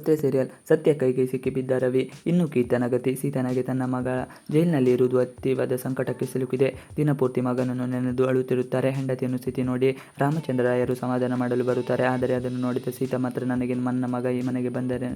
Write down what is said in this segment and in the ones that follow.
ಸತ್ಯ ಸೀರಿಯಲ್ ಸತ್ಯ ಕೈಗೆ ಸಿಕ್ಕಿಬಿದ್ದ ರವಿ. ಇನ್ನು ಕೀರ್ತನ ಗತಿ, ಸೀತನಿಗೆ ತನ್ನ ಮಗ ಜೈಲಿನಲ್ಲಿ ಇರುವುದು ಅತೀವಾದ ಸಂಕಟಕ್ಕೆ ಸಿಲುಕಿದೆ. ದಿನಪೂರ್ತಿ ಮಗನನ್ನು ನೆನೆದು ಅಳುತ್ತಿರುತ್ತಾರೆ. ಹೆಂಡತಿಯನ್ನು ಸ್ಥಿತಿ ನೋಡಿ ರಾಮಚಂದ್ರರಾಯರು ಸಮಾಧಾನ ಮಾಡಲು ಬರುತ್ತಾರೆ. ಆದರೆ ಅದನ್ನು ನೋಡಿದ ಸೀತಾ ಮಾತ್ರ ನನಗೆ ನನ್ನ ಮಗ ಈ ಮನೆಗೆ ಬಂದರೆ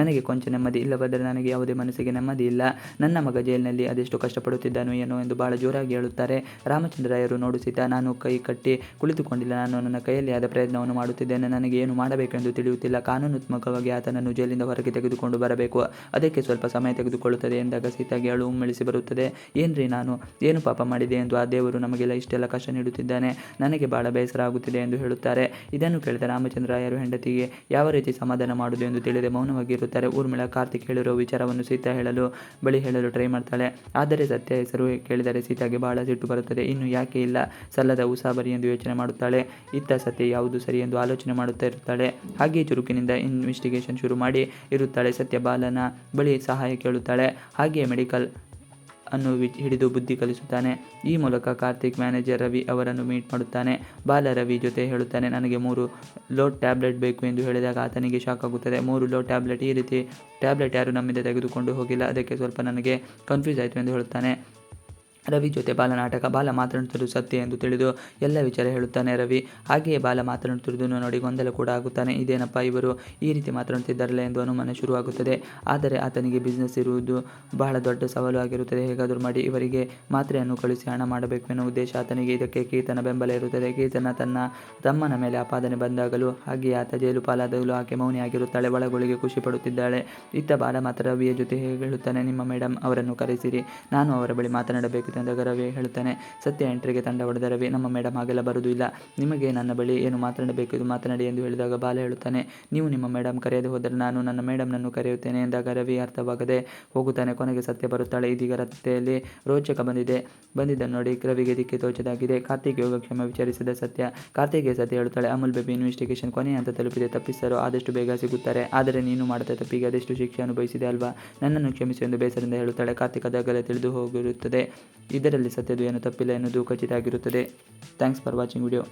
ನನಗೆ ಕೊಂಚ ನೆಮ್ಮದಿ ಇಲ್ಲವಾದರೆ ನನಗೆ ಯಾವುದೇ ಮನಸ್ಸಿಗೆ ನೆಮ್ಮದಿ ಇಲ್ಲ. ನನ್ನ ಮಗ ಜೈಲಿನಲ್ಲಿ ಅದೆಷ್ಟು ಕಷ್ಟಪಡುತ್ತಿದ್ದಾನೋ ಏನೋ ಎಂದು ಬಹಳ ಜೋರಾಗಿ ಹೇಳುತ್ತಾರೆ. ರಾಮಚಂದ್ರರಾಯರು ನೋಡು ಸೀತಾ, ನಾನು ಕೈ ಕಟ್ಟಿ ಕುಳಿತುಕೊಂಡಿಲ್ಲ. ನಾನು ನನ್ನ ಕೈಯಲ್ಲಿ ಆದ ಪ್ರಯತ್ನವನ್ನು ಮಾಡುತ್ತಿದ್ದೇನೆ. ನನಗೆ ಏನು ಮಾಡಬೇಕೆಂದು ತಿಳಿಯುತ್ತಿಲ್ಲ. ಕಾನೂನಾತ್ಮಕವಾಗಿ ಆತನನ್ನು ಜೈಲಿನಿಂದ ಹೊರಗೆ ತೆಗೆದುಕೊಂಡು ಬರಬೇಕು. ಅದಕ್ಕೆ ಸ್ವಲ್ಪ ಸಮಯ ತೆಗೆದುಕೊಳ್ಳುತ್ತದೆ ಎಂದಾಗ ಸೀತಾಗೆ ಅಳು ಉಮ್ಮಳಿಸಿ ಬರುತ್ತದೆ. ಏನ್ರಿ ನಾನು? ಏನು ಪಾಪ ಮಾಡಿದೆ ಎಂದು ಆ ದೇವರು ನಮಗೆಲ್ಲ ಇಷ್ಟೆಲ್ಲ ಕಷ್ಟ ನೀಡುತ್ತಿದ್ದಾನೆ. ನನಗೆ ಬಹಳ ಬೇಸರ ಆಗುತ್ತಿದೆ ಎಂದು ಹೇಳುತ್ತಾರೆ. ಇದನ್ನು ಕೇಳಿದ ರಾಮಚಂದ್ರಾಯರು ಹೆಂಡತಿಗೆ ಯಾವ ರೀತಿ ಸಮಾಧಾನ ಮಾಡುವುದು ಎಂದು ತಿಳಿದೆ ಮೌನವಾಗಿರುತ್ತಾರೆ. ಊರ್ಮಿಳ ಕಾರ್ತಿಕ್ ಹೇಳಿರುವ ವಿಚಾರವನ್ನು ಸೀತಾ ಹೇಳಲು, ಬಳಿ ಹೇಳಲು ಟ್ರೈ ಮಾಡ್ತಾಳೆ. ಆದರೆ ಸತ್ಯ ಹೆಸರು ಕೇಳಿದರೆ ಸೀತಾಗೆ ಬಹಳ ಸಿಟ್ಟು ಬರುತ್ತದೆ. ಇನ್ನು ಯಾಕೆ ಇಲ್ಲ? ಸಲ್ಲದ ಉಸಾಬರಿ ಎಂದು ಯೋಚನೆ ಮಾಡುತ್ತಾಳೆ. ಇತ್ತ ಸತ್ಯ ಯಾವುದು ಸರಿ ಎಂದು ಆಲೋಚನೆ ಮಾಡುತ್ತಾ ಇರುತ್ತಾಳೆ. ಹಾಗೆಯೇ ಚುರುಕಿನಿಂದ ಇನ್ವೆಸ್ಟಿಗೇಷನ್ ಶುರು ಮಾಡಿ ಇರುತ್ತಾಳೆ ಸತ್ಯಬಾಲನ ಬಳಿ ಸಹಾಯ ಕೇಳುತ್ತಾಳೆ. ಹಾಗೆಯೇ ಮೆಡಿಕಲ್ ಅನ್ನು ಹಿಡಿದು ಬುದ್ಧಿ ಕಲಿಸುತ್ತಾನೆ. ಈ ಮೂಲಕ ಕಾರ್ತಿಕ್ ಮ್ಯಾನೇಜರ್ ರವಿ ಅವರನ್ನು ಮೀಟ್ ಮಾಡುತ್ತಾನೆ. ಬಾಲ ರವಿ ಜೊತೆ ಹೇಳುತ್ತಾನೆ, ನನಗೆ ಮೂರು ಲೋ ಟ್ಯಾಬ್ಲೆಟ್ ಬೇಕು ಎಂದು ಹೇಳಿದಾಗ ಆತನಿಗೆ ಶಾಕ್ ಆಗುತ್ತದೆ ಮೂರು ಲೋ ಟ್ಯಾಬ್ಲೆಟ್ ಈ ರೀತಿ, ಟ್ಯಾಬ್ಲೆಟ್ ಯಾರು ನಮ್ಮಿಂದ ತೆಗೆದುಕೊಂಡು ಹೋಗಿಲ್ಲ. ಅದಕ್ಕೆ ಸ್ವಲ್ಪ ನನಗೆ ಕನ್ಫ್ಯೂಸ್ ಆಯಿತು ಎಂದು ಹೇಳುತ್ತಾನೆ. ರವಿ ಜೊತೆ ಬಾಲ ನಾಟಕ ಬಾಲ ಮಾತನಾಡುತ್ತಿರುವುದು ಸತ್ಯ ಎಂದು ತಿಳಿದು ಎಲ್ಲ ವಿಚಾರ ಹೇಳುತ್ತಾನೆ ರವಿ. ಹಾಗೆಯೇ ಬಾಲ ಮಾತನಾಡುತ್ತಿರುವುದನ್ನು ನೋಡಿ ಗೊಂದಲ ಕೂಡ ಆಗುತ್ತಾನೆ. ಇದೇನಪ್ಪ, ಇವರು ಈ ರೀತಿ ಮಾತನಾಡುತ್ತಿದ್ದಾರಲ್ಲ ಎಂದು ಅನುಮಾನ ಶುರುವಾಗುತ್ತದೆ. ಆದರೆ ಆತನಿಗೆ ಬಿಸ್ನೆಸ್ ಇರುವುದು ಬಹಳ ದೊಡ್ಡ ಸವಾಲು ಆಗಿರುತ್ತದೆ. ಹೇಗಾದರೂ ಮಾಡಿ ಇವರಿಗೆ ಮಾತ್ರೆಯನ್ನು ಕಳಿಸಿ ಹಣ ಮಾಡಬೇಕು ಎನ್ನುವ ಉದ್ದೇಶ ಆತನಿಗೆ. ಇದಕ್ಕೆ ಕೀರ್ತನ ಬೆಂಬಲ ಇರುತ್ತದೆ. ಕೀರ್ತನ ತನ್ನ ತಮ್ಮನ ಮೇಲೆ ಆಪಾದನೆ ಬಂದಾಗಲೂ ಹಾಗೆಯೇ ಆತ ಜೈಲು ಪಾಲಾದಾಗಲೂ ಆಕೆ ಮೌನಿಯಾಗಿರುತ್ತಾಳೆ. ಒಳಗೊಳಗೆ ಖುಷಿ ಪಡುತ್ತಿದ್ದಾಳೆ. ಇತ್ತ ಬಾಲ ಮಾತ್ರ ರವಿಯ ಜೊತೆ ಹೇಳುತ್ತಾನೆ. ನಿಮ್ಮ ಮೇಡಮ್ ಅವರನ್ನು ಕರೆಸಿರಿ. ನಾನು ಅವರ ಬಳಿ ಮಾತನಾಡಬೇಕು. ಎಂದಾಗ ರವಿ ಹೇಳ್ತಾನೆ ಸತ್ಯ ಎಂಟ್ರಿಗೆ ತಂಡ ಹೊಡೆದ ರವಿ, ನಮ್ಮ ಮೇಡಮ್ ಹಾಗೆಲ್ಲ ಬರುವುದಿಲ್ಲ ನಿಮಗೆ ನನ್ನ ಬಳಿ ಏನು ಮಾತನಾಡಬೇಕು? ಇದು ಮಾತನಾಡಿ ಎಂದು ಹೇಳಿದಾಗ ಬಾಲ ಹೇಳುತ್ತಾನೆ. ನೀವು ನಿಮ್ಮ ಮೇಡಮ್ ಕರೆಯದೆ ಹೋದರೆ ನಾನು ನನ್ನ ಮೇಡಮ್ನನ್ನು ಕರೆಯುತ್ತೇನೆ ಎಂದಾಗ ರವಿ ಅರ್ಥವಾಗದೆ ಹೋಗುತ್ತಾನೆ. ಕೊನೆಗೆ ಸತ್ಯ ಬರುತ್ತಾಳೆ. ಇದೀಗ ರಸ್ತೆಯಲ್ಲಿ ರೋಚಕ ಬಂದಿದೆ. ಬಂದಿದ್ದ ನೋಡಿ ರವಿಗೆ ದಿಕ್ಕಿ ತೋಚದಾಗಿದೆ. ಕಾರ್ತಿಕ್ ಯೋಗಕ್ಷೇಮ ವಿಚಾರಿಸಿದ ಸತ್ಯ ಕಾರ್ತಿಕ್ಗೆ ಸತ್ಯ ಹೇಳುತ್ತಾಳೆ. ಅಮುಲ್ ಬೇಬಿ ಇನ್ವೆಸ್ಟಿಗೇಷನ್ ಕೊನೆಯ ಹಂತ ತಲುಪಿದೆ. ತಪ್ಪಿಸರು ಆದಷ್ಟು ಬೇಗ ಸಿಗುತ್ತಾರೆ. ಆದರೆ ನೀನು ಮಾಡಿದ ತಪ್ಪಿಗೆ ಅದೆಷ್ಟು ಶಿಕ್ಷೆ ಅನುಭವಿಸಿದೆ ಅಲ್ವಾ? ನನ್ನನ್ನು ಕ್ಷಮಿಸಿ ಎಂದು ಬೇಸರದಿಂದ ಹೇಳುತ್ತಾಳೆ. ಕಾರ್ತಿಕ್ ಅದಾಗಲೇ ತಿಳಿದು ಹೋಗಿರುತ್ತದೆ. ಇದರಲ್ಲಿ ಸತ್ಯದು ಏನು ತಪ್ಪಿಲ್ಲ ಎನ್ನುವುದು ಖಚಿತ ಆಗಿರುತ್ತದೆ ಥ್ಯಾಂಕ್ಸ್ ಫಾರ್ ವಾಚಿಂಗ್ ವಿಡಿಯೋ